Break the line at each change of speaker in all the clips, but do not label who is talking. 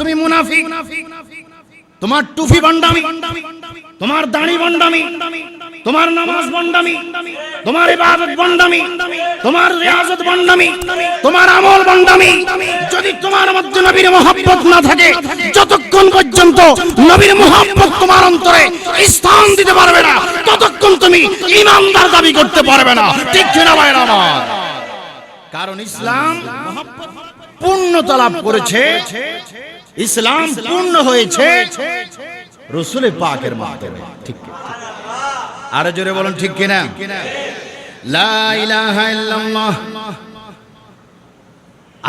তুমি মুনাফিক। তোমার টুফি বন্ডামি তোমার দাড়ি বন্ডামি তোমার নামাজ বন্ডামি তোমার ইবাদত বন্ডামি তোমার রিয়াজত বন্ডামি তোমার আমল বন্ডামি যদি তোমার মধ্যে নবীর মহব্বত না থাকে, যতক্ষণ পর্যন্ত নবীর মহব্বত তোমার অন্তরে স্থান দিতে পারবে না, ততক্ষণ তুমি ইমানদার দাবি করতে পারবে না। ঠিক কিনা ভাইরা আমার? কারণ ইসলাম পূর্ণতা লাভ করেছে। ইসলাম পূর্ণ হয়েছে। রসুল পাকের মাধ্যমে। ঠিক? আরও জোরে বলুন ঠিক কিনা?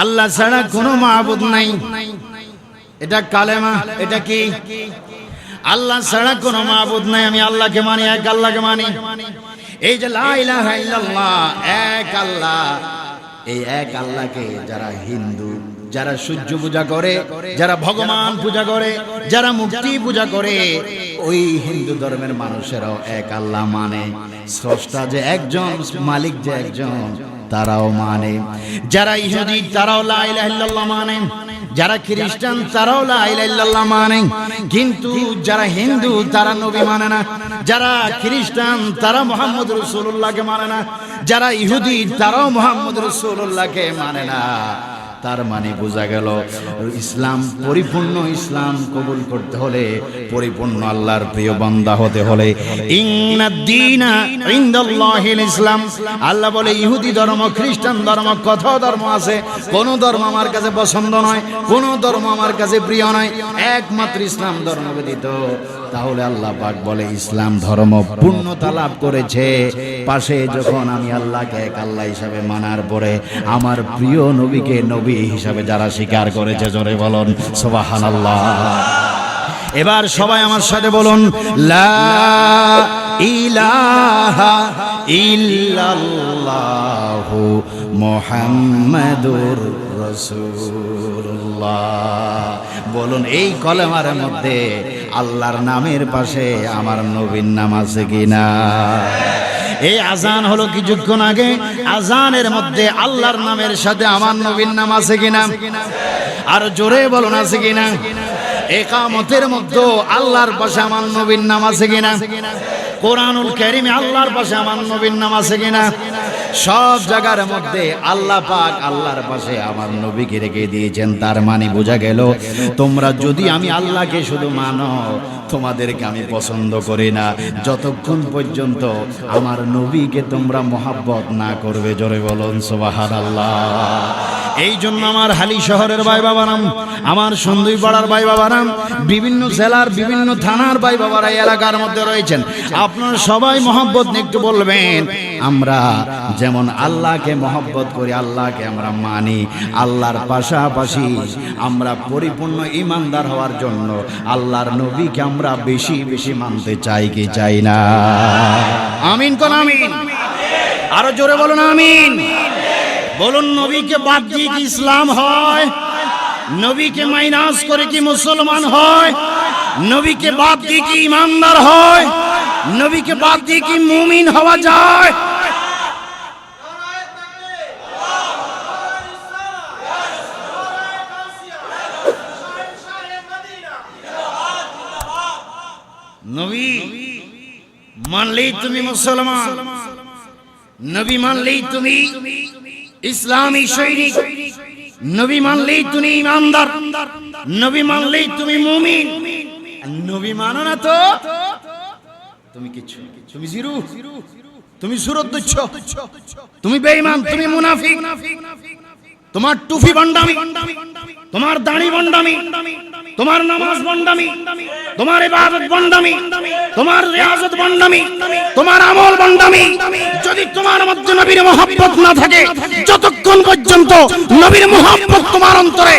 আল্লাহ ছাড়া কোনো মাহবুদ নাই। এটা কালেমা এটা কি? আল্লাহ ছাড়া কোনো মাহবুদ নাই। আমি আল্লাহকে মানি এক আল্লাহকে মানি। এই যে লা ইলাহা এক আল্লাহ। এই এক আল্লাহকে যারা হিন্দু, যারা সূর্য পূজা করে, যারা ভগবান পূজা করে, যারা মুক্তি পূজা করে, ওই হিন্দু ধর্মের মানুষেরাও এক আল্লাহ মানে। স্রষ্টা যে একজন, মালিক যে একজন, তারাও মানে। যারা ইহুদি, তারাও লা মানে। যারা খ্রিস্টান তারাও লা ইলাহা ইল্লাল্লাহ মানে। কিন্তু যারা হিন্দু, তারা নবী মানে না। যারা খ্রিস্টান, তারা মোহাম্মদ রসুল্লাহকে মানে না। যারা ইহুদি, তারাও মোহাম্মদ রসুল্লাহকে মানে না। তার মানে বোঝা গেল, ইসলাম পরিপূর্ণ ইসলাম কবুল করতে হলে, পরিপূর্ণ আল্লাহর প্রিয় বান্দা হতে হলে। ইসলাম। আল্লাহ বলে, ইহুদি ধর্ম, খ্রিস্টান ধর্ম, কত ধর্ম আছে? কোন ধর্ম আমার কাছে পছন্দ নয়, কোন ধর্ম আমার কাছে প্রিয় নয়। একমাত্র ইসলাম ধর্ম ব্যতীত তাহলে আল্লাহ পাক বলে, ইসলাম ধর্ম পূর্ণতা লাভ করেছে। পাশে যখন আমি আল্লাহকে এক আল্লাহ হিসাবে মানার পরে, আমার প্রিয় নবীকে নবী হিসাবে যারা স্বীকার করেছে, জোরে বলুন সুবাহান আল্লাহ এবার সবাই আমার সাথে বলুন, লা ইলাহা ইল্লাল্লাহু। মুহাম্মাদুর রাসূলুল্লাহ। বলুন, এই কলেমার মধ্যে আল্লাহর নামের পাশে আমার নবীর নাম আছে কিনা? এই আজান হলো কিছুক্ষণ আগে, আজানের মধ্যে আল্লাহর নামের সাথে আমার নবীর নাম আছে কিনা? আর জোরে বলুন, আছে কিনা? একামতের মধ্যে আল্লাহর পাশে আমার নবীর নাম আছে কিনা? কোরআনুল কারিমে আল্লাহর পাশে আমার নবীর নাম আছে কিনা? সব জায়গার মধ্যে আল্লাহ পাক আল্লাহর পাশে আমার নবীকে রেখে দিয়েছেন। তার মানে বোঝা গেল, তোমরা যদি আমি আল্লাহকে শুধু মানো, তোমাদেরকে আমি পছন্দ করি না। যতক্ষণ পর্যন্ত আমার নবীকে তোমরা মোহাব্বত না করবে, জোরে বলুন সোবাহার আল্লাহ এই জন্য আমার হালি শহরের ভাই বাবারাম আমার সন্দুই পাড়ার ভাই বাবারাম বিভিন্ন জেলার বিভিন্ন থানার ভাই বাবারা এলাকার মধ্যে রয়েছেন। আপনারা সবাই মহব্বত একটু বলবেন, আমরা যেমন আল্লাহকে মহব্বত করি, আল্লাহকে আমরা মানি, আল্লাহর পাশাপাশি আমরা পরিপূর্ণ ইমানদার হওয়ার জন্য আল্লাহর নবীকে আমরা বেশি বেশি মানতে চাই কি চাই না। আমিন কোন আমিন? আরও জোরে বলুন আমিন। বলুন, নবীকে বাদ দিয়ে কি ইসলাম হয়? নবীকে মাইনাস করে কি মুসলমান হয়? নবীকে বাদ দিয়ে কি ইমানদার হয়? নবীকে বাদ দিয়ে কি মুমিন হওয়া যায়? নবী, মানলেই তুমি মুসলমান। নবী মানলেই তুমি ইসলামী সৈনিক, নবী মানলেই তুমি ইমানদার, নবী মানলেই তুমি মুমিন। নবী মানো না তো? তুমি কিছু, তুমি জিরু, তুমি সুরত তুচ্ছ, তুমি বেঈমান, তুমি মুনাফিক, তোমার টুফি বন্ডামি তোমার দাড়ি বন্ডামি তোমার নামাজ বন্ডামি তোমার ইবাদত বন্ডামি তোমার রিয়াজত বন্ডামি তোমার আমল বন্ডামি যদি তোমার মধ্যে নবীর মহব্বত না থাকে, যতক্ষণ পর্যন্ত নবীর মহব্বত তোমার অন্তরে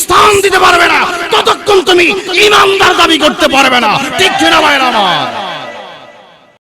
স্থান দিতে পারবে না, ততক্ষণ তুমি ইমানদার দাবি করতে পারবে না। ঠিক কিনা ভাইরা আমার?